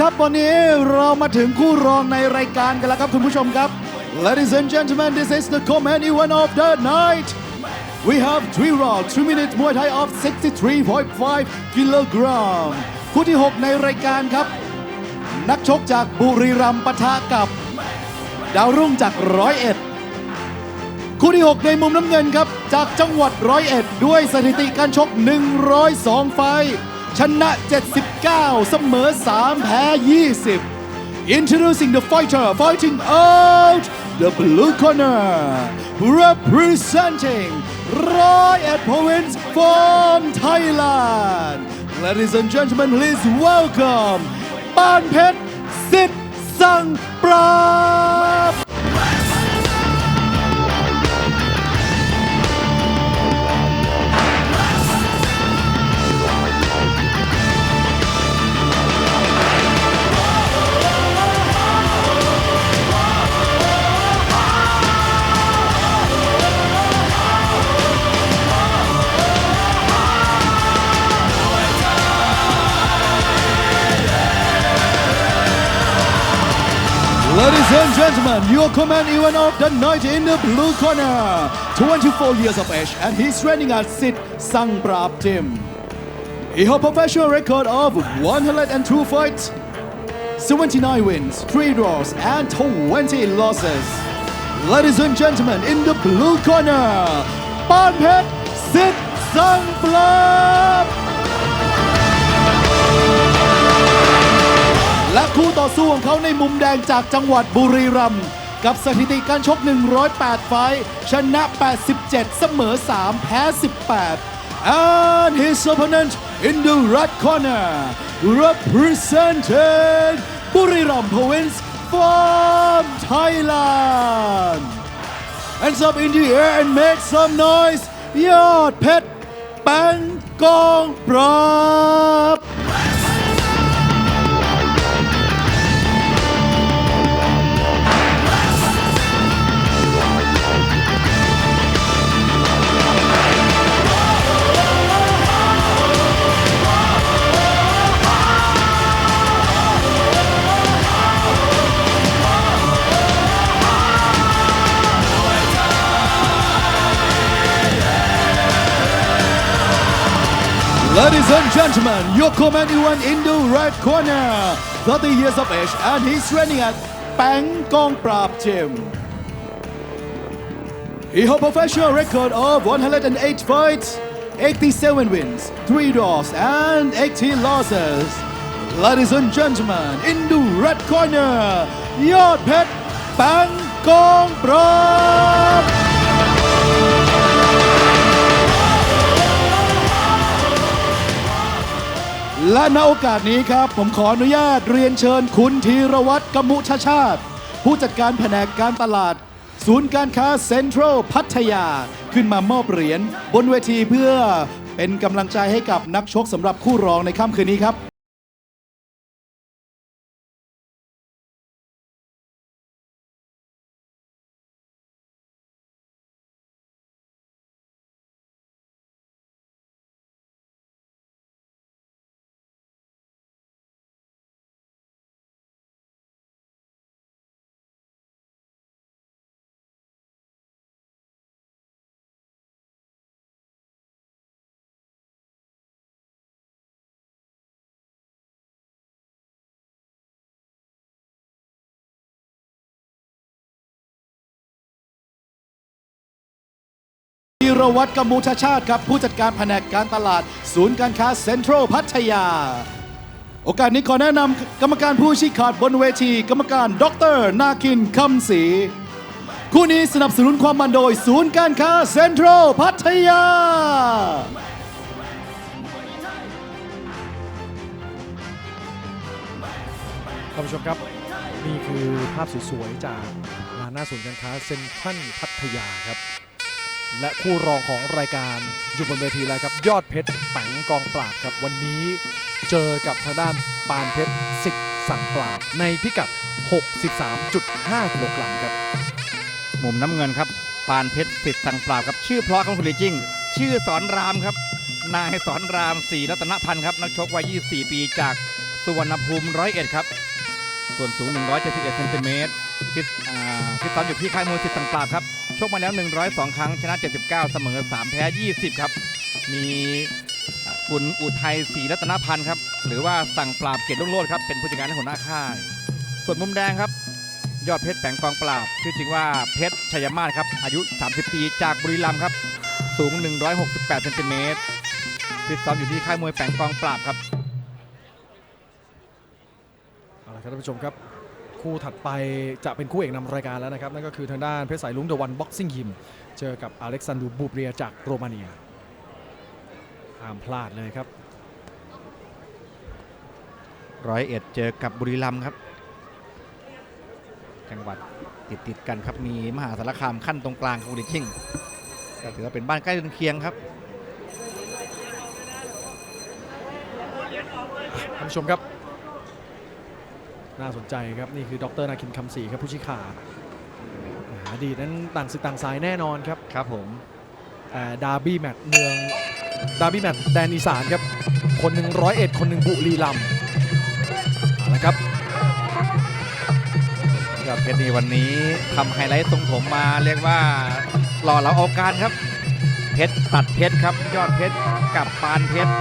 ครับวันนี้เรามาถึงคู่รองในรายการกันแล้วครับคุณผู้ชมครับ Ladies and gentlemen this is the common event of the night We have three rounds 3 minute Muay Thai of 63.5 kilogram คู่ที่ 6 ในรายการครับ นักชกจากบุรีรัมย์ปะทะกับ ดาวรุ่งจากร้อยเอ็ดคู่ที่ 6 ในมุมน้ำเงินครับ จากจังหวัดร้อยเอ็ดด้วยสถิติการชก 102 ไฟ ชนะ 79 เสมอ 3 แพ้ 20 Introducing the fighter fighting out the blue corner representing ร้อยเอ็ด province from Thailand Ladies and gentlemen please welcome ปานเพชรสิทธิ์สังปราบ gentlemen, your command event of the night in the blue corner. 24 years of age and he's training at Sit Sang Prap Gym. He has a professional record of 102 fights, 79 wins, 3 draws, and 20 losses. Ladies and gentlemen, in the blue corner, Pan Phet Sit Sang Prap. และคู่ต่อสู้ของเขาในมุมแดงจากจังหวัดบุรีรัมย์ กับสถิติการชก 108 ไฟท์ชนะ 87 เสมอ 3 แพ้ 18 and his opponent in the red corner representing บุรีรัมย์ province from Thailand hands up in the air and make some noise ยอดเพชรแปงกองปราบ Ladies and gentlemen, your command one in the right corner, 30 years of age, and he's training at Bang Gong Prap Gym. He has a professional record of 108 fights, 87 wins, 3 draws, and 18 losses. Ladies and gentlemen, in the red corner, Yod Pet Bang Gong และในโอกาสนี้ครับ ผมขออนุญาตเรียนเชิญคุณธีรวัตรกมุชชาติ ผู้จัดการแผนกการตลาด ศูนย์การค้าเซ็นทรัลพัทยา ขึ้นมามอบเหรียญบนเวทีเพื่อเป็นกำลังใจให้กับนักชกสำหรับคู่รองในค่ำคืนนี้ครับ ธีรวัตรกมูชชาติครับ ผู้จัดการแผนกการตลาด ศูนย์การค้าเซ็นทรัลพัทยา โอกาสนี้ขอแนะนำกรรมการผู้ชี้ขาดบนเวที กรรมการดรนาคินคำศรีคู่นี้สนับสนุนความมันโดย ศูนย์การค้าเซ็นทรัลพัทยา ท่านผู้ชมครับ นี่คือภาพสวยๆจากลานหน้าศูนย์การค้าเซ็นทรัลพัทยาครับ และคู่รองของรายการอยู่บนเวทีแล้วครับ ยอดเพชรปังกองปราบครับวันนี้เจอกับทางด้านปานเพชรสิทธิ์สั่งปราบในพิกัด 63.5กิโลกรัมครับ มุมน้ำเงินครับ ปานเพชรสิทธิ์สังปราบครับ ชื่อเพราะของคุณลีจิ้งชื่อสอนรามครับ นายสอนรามศรีรัตนพันธ์ครับ นักชกวัย 24 ปีจากสุสุวรรณภูมิร้อยเอ็ดครับ ส่วนสูง 171เซนติเมตร ฟิตอ่าฟิตซ้อมอยู่ที่ค่ายมวยสิทธิ์ต่างๆครับชกมาแล้ว 102 ครั้งชนะ 79 เสมอ 3 แพ้ 20 ครับ มีคุณอุทัยศรีรัตนพันธ์ครับ หรือว่าสั่งปราบเกียรติรุ่งโรจน์ครับ เป็นผู้จัดการและหัวหน้าค่าย ส่วนมุมแดงครับ ยอดเพชรแปงกองปราบ ชื่อจริงว่าเพชรชัยมาศครับ อายุ 30 ปีจากบุรีรัมย์ครับ สูง 168เซนติเมตรฟิตซ้อมอยู่ที่ค่ายมวยแปงกองปราบครับเอาละครับท่านผู้ชมครับ คู่ถัดไปจะเป็นคู่เอกนำรายการแล้วนะครับ นั่นก็คือทางด้านเพชรสายลุงเดอะวันบ็อกซิ่งยิม เจอกับอเล็กซานดูบูเบรียจากโรมาเนียห้ามพลาดเลยครับร้อยเอ็ดเจอกับบุรีรัมย์ครับ จังหวัดติดติดๆกันครับมีมหาสารคามขั้นตรงกลางของบุรีชิ่งก็ถือว่าเป็นบ้านใกล้เรือนเคียงครับท่านผู้ชมครับ น่าสนใจครับ นี่คือดรนาคินคำศรีครับผู้ชี้ขาดอดีตนั้นต่างศึกต่างสายแน่นอนครับ ครับผมแต่ดาร์บี้แมตช์เมืองดาร์บี้แมตช์แดนอีสานครับ คนหนึ่งร้อยเอ็ดคนหนึ่งบุรีรัมย์เอาละครับยอดเพชรนี่วันนี้ทำไฮไลท์ทรงผมมาเรียกว่าหล่อเราเอาการครับ เพชรตัดเพชรครับ ยอดเพชรกับปานเพชร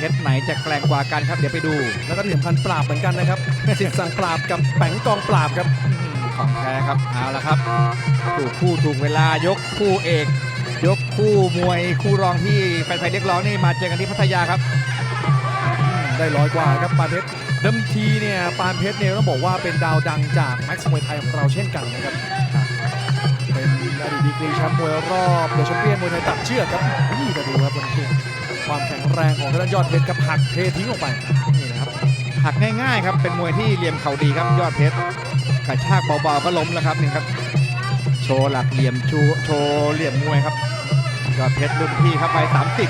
เพชรไหนจะแกร่งกว่ากันครับเดี๋ยวไปดู แล้วก็ที่สำคัญปราบเหมือนกันนะครับ สิทธิ์สั่งปราบกับแปงกองปราบครับอืมของแท้ครับเอาละครับ ถูกคู่ถูกเวลายกคู่เอก ยกคู่มวยคู่รองที่แฟนๆเรียกร้องนี่มาเจอกันที่พัทยาครับ ได้ร้อยกว่าครับปานเพชรเดิมทีเนี่ยปานเพชรเนี่ยต้องบอกว่าเป็นดาวดังจากแม็กซ์มวยไทยของเราเช่นกันนะครับ เป็นอดีตดีกรีแชมป์มวยรอบเดอะแชมเปี้ยนมวยไทยตัดเชือกครับนี่ก็ดูครับวันนี้ ความแข็งแรงของทางด้านยอดเพชรกับหักเททิ้งออกไปนี่นะครับหักง่ายๆครับเป็นมวยที่เหลี่ยมเข่าดีครับยอดเพชรกระชากเบาๆก็ล้มแล้วครับนี่ครับ โชว์หลักเหลี่ยมชูโชว์เหลี่ยมมวยครับยอดเพชรรุ่นพี่ครับไป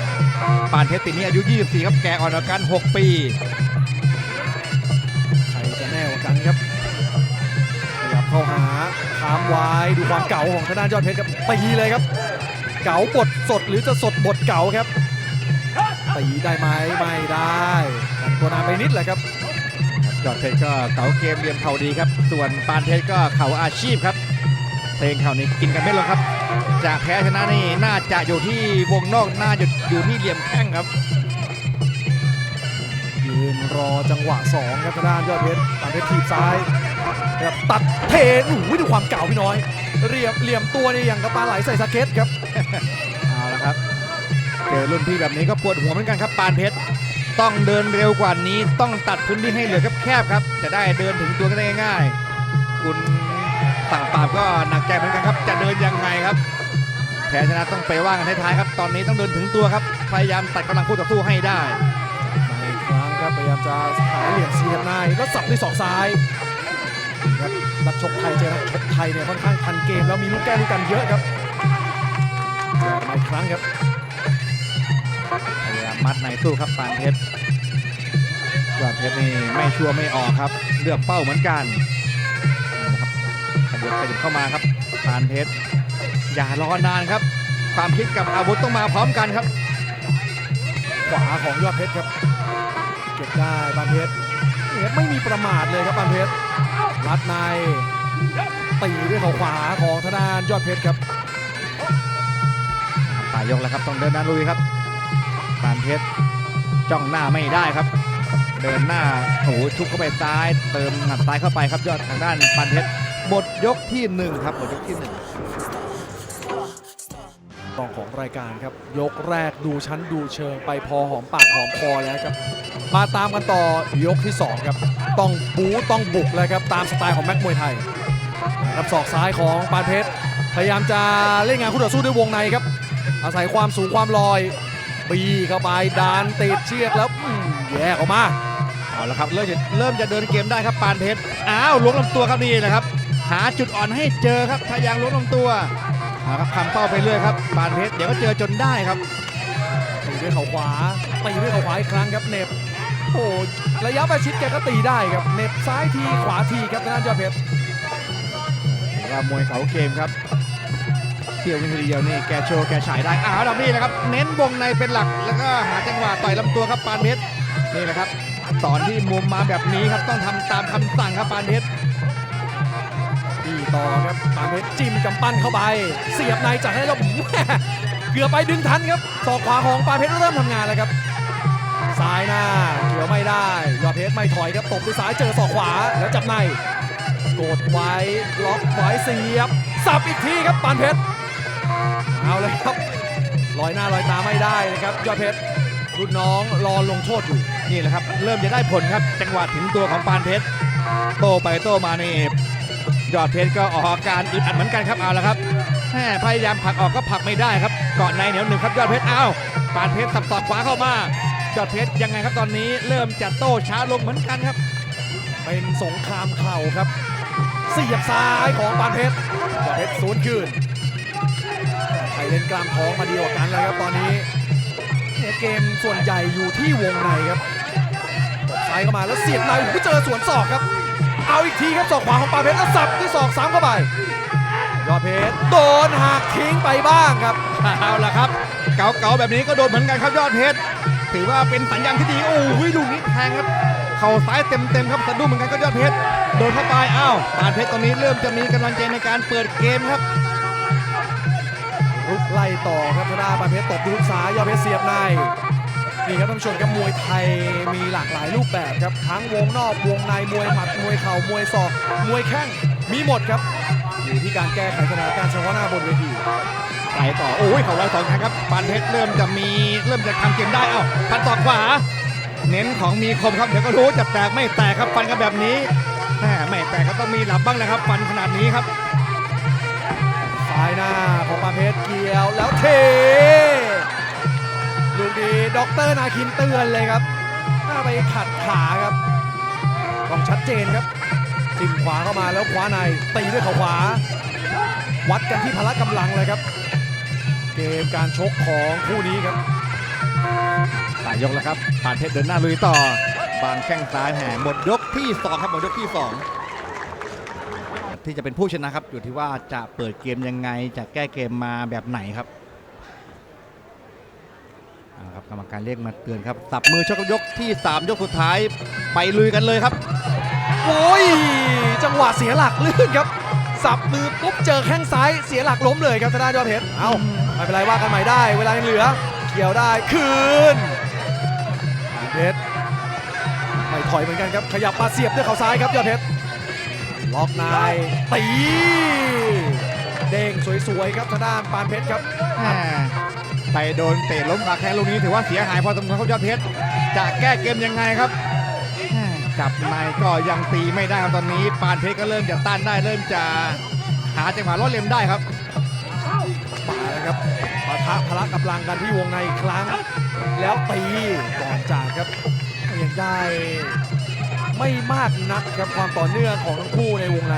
30ปานเพชรปีนี้อายุ 24 ครับแกอ่อนกว่ากัน6ปีใครจะแน่กว่ากันครับขยับเข้าหาขามไว้ดูความเก่าของทางด้านยอดเพชรครับตีเลยครับ เก๋าบทสดหรือจะสดบทเก๋าครับ ตีได้ไหมไม่ได้แต่งตัวนานไปนิดแหละครับยอดเพชรก็เก๋าเกมเหลี่ยมเข่าดีครับ ส่วนปานเพชรก็เข่าอาชีพครับ เพลงเข่านี้กินกันไม่ลงครับ จะแพ้ชนะนี่น่าจะอยู่ที่วงนอกน่าจะอยู่ที่เหลี่ยมแข้งครับยืนรอจังหวะสองครับทางด้านยอดเพชรปานเพชรถีบซ้ายครับตัดเทโอ้โหดูความเก่าพี่น้อย เรียบเหลี่ยมตัวนี่อย่างกับปลาไหลใส่สเก็ตครับเอาละครับ เจอรุ่นพี่แบบนี้ก็ปวดหัวเหมือนกันครับปานเพชรต้องเดินเร็วกว่านี้ต้องตัดพื้นที่ให้เหลือแคบๆครับจะได้เดินถึงตัวกันได้ง่ายๆคุณสั่งปราบก็หนักใจเหมือนกันครับ จะเดินยังไงครับแพ้ชนะต้องไปว่ากันท้ายๆครับ ตอนนี้ต้องเดินถึงตัวครับ พยายามตัดกำลังคู่ต่อสู้ให้ได้มาอีกครั้งครับพยายามจะหาเหลี่ยมเสียบในแล้วสับด้วยศอกซ้ายนะครับนักชกไทยเจอนักชกไทยเนี่ยค่อนข้างทันเกมแล้วมีลูกแก้ลูกกันเยอะครับมาอีกครั้งครับ พยายามมัดในสู้ครับปานเพชรยอดเพชรนี่ไม่ชัวร์ไม่ออกครับ เลือกเป้าเหมือนกันนะครับขยับขยับเข้ามาครับปานเพชรอย่ารอนานครับ ความคิดกับอาวุธต้องมาพร้อมกันครับ ขวาของยอดเพชรครับ เก็บได้ปานเพชรนี่ครับไม่มีประมาทเลยครับปานเพชรรัดในตีด้วยเขาขวาของทางด้านยอดเพชรครับปลายยกแล้วครับต้องเดินหน้าลุยครับ ปานเพชรจ้องหน้าไม่ได้ครับ เดินหน้าโอ้โหทุกเข้าไปซ้าย เติมหนัดซ้ายเข้าไปครับยอดทางด้านปานเพชรหมดยกที่หนึ่งครับหมดยกที่หนึ่งตองของรายการครับ ยกแรกดูชั้นดูเชิงไปพอหอมปากหอมคอแล้วครับ มาตามกันต่อยกที่ 2 ครับ ต้องบู๊ต้องบุกเลยครับ ตามสไตล์ของแม็กมวยไทยครับศอกซ้ายของปานเพชร พยายามจะเล่นงานคู่ต่อสู้ด้วยวงในครับ อาศัยความสูงความลอย ปีเข้าไปดานติดเชือกแล้วอืมแยกออกมาเอาละครับเริ่มจะเริ่มจะเดินเกมได้ครับปานเพชรอ้าวล้วงลำตัวครับนี่นะครับ หาจุดอ่อนให้เจอครับพยายามล้วงลำตัวเอาครับคำเป้าไปเรื่อยครับปานเพชรเดี๋ยวก็เจอจนได้ครับตีด้วยเขาขวาตีด้วยเขาขวาอีกครั้งครับเหน็บโอ้ระยะประชิดแกก็ตีได้ครับเหน็บซ้ายทีขวาทีครับทางด้านยอดเพชรถือว่ามวยเขาเกมครับ เที่ยววินาทีเดียวนี่แกโชว์แกฉายได้อ้าวดับนี่แหละครับเน้นวงในเป็นหลักแล้วก็หาจังหวะต่อยลำตัวครับปานเพชรนี่แหละครับตอนที่มุมมาแบบนี้ครับต้องทำตามคำสั่งครับปานเพชรดีต่อครับปานเพชรจิ้มกำปั้นเข้าไป เสียบในจัดให้แล้วแม่เกือบไปดึงทันครับศอกขวาของปานเพชรเริ่มทำงานแล้วครับซ้ายหน้าเกี่ยวไม่ได้ยอดเพชรไม่ถอยครับตบด้วยซ้ายเจอศอกขวาแล้วจับในกดไว้ล็อกไว้เสียบสับอีกทีครับปานเพชร เอาเลยครับลอยหน้าลอยตาไม่ได้นะครับยอดเพชรรุ่นน้องรอลงโทษอยู่นี่แหละครับ เริ่มจะได้ผลครับจังหวะถึงตัวของปานเพชรโตไปโตมาในี่ยอดเพชรก็ออกอาการอึดอัดเหมือนกันครับเอาละครับแหมพยายามผลักออกก็ผลักไม่ได้ครับเกาะในเหนียวหนึ่งครับยอดเพชรอ้าวปานเพชรสับสอกขวาเข้ามายอดเพชรยังไงครับตอนนี้เริ่มจะโต้ช้าลงเหมือนกันครับ เป็นสงครามเข่าครับเสียบซ้ายของปานเพชรยอดเพชรศูนคืน เล่นกลามท้องมาดีกว่ากันเลยครับตอนนี้เนี่ยเกมส่วนใหญ่อยู่ที่วงในครับตบซ้ายเข้ามาแล้วเสียบในโอ้เจอสวนศอกครับ เอาอีกทีครับศอกขวาของปาเพชรแล้วสับด้วยศอกซ้ำเข้าไปยอดเพชรโดนหักทิ้งไปบ้างครับเอาละครับ เก๋าๆแบบนี้ก็โดนเหมือนกันครับยอดเพชรถือว่าเป็นสัญญาณที่ดีโอ้ยลูกนี้แทงครับเข่าซ้ายเต็มๆครับสะดุ้งเหมือนกันก็ยอดเพชรโดนเข้าไปอ้าวปานเพชรตอนนี้เริ่มจะมีกำลังใจในการเปิดเกมครับ ไล่ต่อครับธนาปานเพชรตบด้วยฮุกซ้ายยอดเพชรเสียบในนี่ครับท่านผู้ชมครับมวยไทยมีหลากหลายรูปแบบครับทั้งวงนอกวงในมวยหมัดมวยเข่ามวยศอก มวยแข้งมีหมดครับอยู่ที่การแก้ไขสถานการณ์เฉพาะหน้าบนเวทีไปต่อโอ้ยเขาไว้สองครั้งครับปานเพชรเริ่มจะมีเริ่มจะทำเกมได้เอ้าพันต่อขวา เน้นของมีคมครับเดี๋ยวก็รู้จะแตกไม่แตกครับฟันกันแบบนี้แหมไม่แตกก็ต้องมีหลับบ้างแหละครับ ฟันขนาดนี้ครับ ซ้ายหน้าของปาเพชรเกี่ยวแล้วเทลูกนี้ด็อกเตอร์นาคินเตือนเลยครับถ้าไปขัดขาครับต้องชัดเจนครับจิ้มขวาเข้ามาแล้วขวาในตีด้วยเขาขวา วัดกันที่พละกำลังเลยครับ เกมการชกของคู่นี้ครับสายยกแล้วครับปานเพชรเดินหน้าลุยต่อบางแข้งซ้ายแห่หมดยกที่สองครับหมดยกที่สอง ที่จะเป็นผู้ชนะครับ อยู่ที่ว่าจะเปิดเกมยังไง จะแก้เกมมาแบบไหนครับเอาครับกรรมการเรียกมาเตือนครับสับมือชกยกที่ 3 ยกสุดท้ายไปลุยกันเลยครับ โอ้ย จังหวะเสียหลักลื่นครับ สับมือปุ๊บเจอแข้งซ้ายเสียหลักล้มเลยครับธนาดยอดเพชรเอาไม่เป็นไรว่ากันใหม่ได้ เวลายังเหลือ เกี่ยวได้คืนยอเพชรไม่ถอยเหมือนกันครับขยับมาเสียบด้วยเขาซ้ายครับยอดเพชร ล็อกในตีเด้งสวยๆครับทางด้านปานเพชรครับแหม่ไปโดนเตะล้มขาแข้งลูกนี้ถือว่าเสียหายพอสมควรครับยอดเพชรจะแก้เกมยังไงครับแหม่จับในก็ยังตีไม่ได้ครับตอนนี้ ปานเพชรก็เริ่มจะต้านได้เริ่มจะหาจังหวะลดเล็มได้ครับ มาแล้วครับปะทะพละกำลังกันที่วงในอีกครั้ง แล้วตีก่อนจากครับยังได้ ไม่มากนักครับความต่อเนื่องของทั้งคู่ในวงใน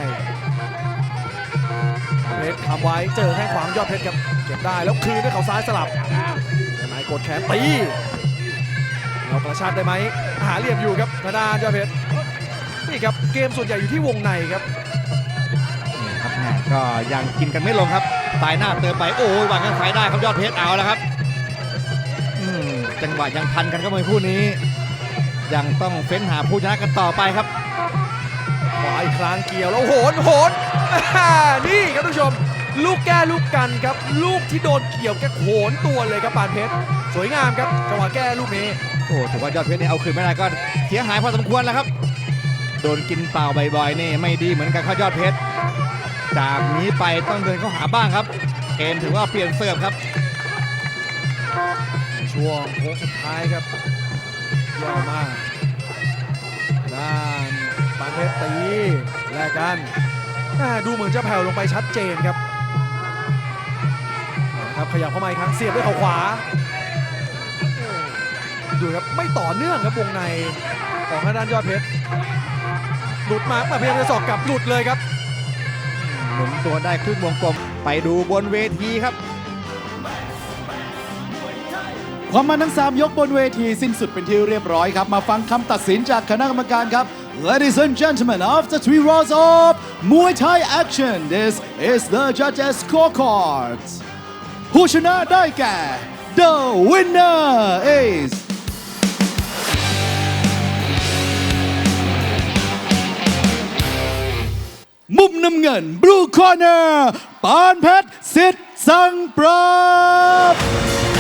เพชรทำไว้เจอแข้งขวางยอดเพชรครับเก็บได้แล้วคืนด้วยเขาซ้ายสลับนายกดแขนตีเราประชาติได้ไหมหาเหลี่ยมอยู่ครับธนาดานยอดเพชรนี่ครับเกมส่วนใหญ่อยู่ที่วงในครับนี่ครับก็ยังกินกันไม่ลงครับสายหน้าเติมไปโอ้ยวางกันสายได้ครับยอดเพชรเอาแล้วครับอืมจังหวะยังทันกันครับมวยคู่นี้ ยังต้องเฟ้นหาผู้ชนะกันต่อไปครับขวาอีกครั้งเกี่ยวแล้วโหนโหนอ่านี่ครับทุกผู้ชม ลูกแก้ลูกกันครับ ลูกที่โดนเกี่ยวแกโหนตัวเลยครับปานเพชรสวยงามครับจังหวะแก้ลูกนี้โอ้ถือว่ายอดเพชรนี่เอาคืนไม่ได้ก็เสียหายพอสมควรแล้วครับ โดนกินเปล่าบ่อยๆนี่ไม่ดีเหมือนกันครับยอดเพชรจากนี้ไปต้องเดินเข้าหาบ้างครับเกมถือว่าเปลี่ยนเสิร์ฟครับช่วงโค้งสุดท้ายครับเยี่ยมากด้านปานเพชรตีแลกกันดูเหมือนจะแผ่วลงไปชัดเจนครับครับขยับเข้ามาอีกครั้งเสียบด้วยเข่าขวาดูครับไม่ต่อเนื่องครับวงในของด้านยอดเพชรหลุดมาพยายามจะสอกกลับหลุดเลยครับหมุนตัวได้ครึ่งวงกลมไปดูบนเวทีครับ ความมันทั้ง 3 ยกบนเวทีสิ้นสุดเป็นที่เรียบร้อยครับ มาฟังคำตัดสินจากคณะกรรมการครับ Ladies and gentlemen after three rounds of Muay Thai action this is the judges scorecard ผู้ชนะได้แก่ The winner is มุมน้ำเงิน Blue Corner ปานเพชรสิทธิ์สังปรับ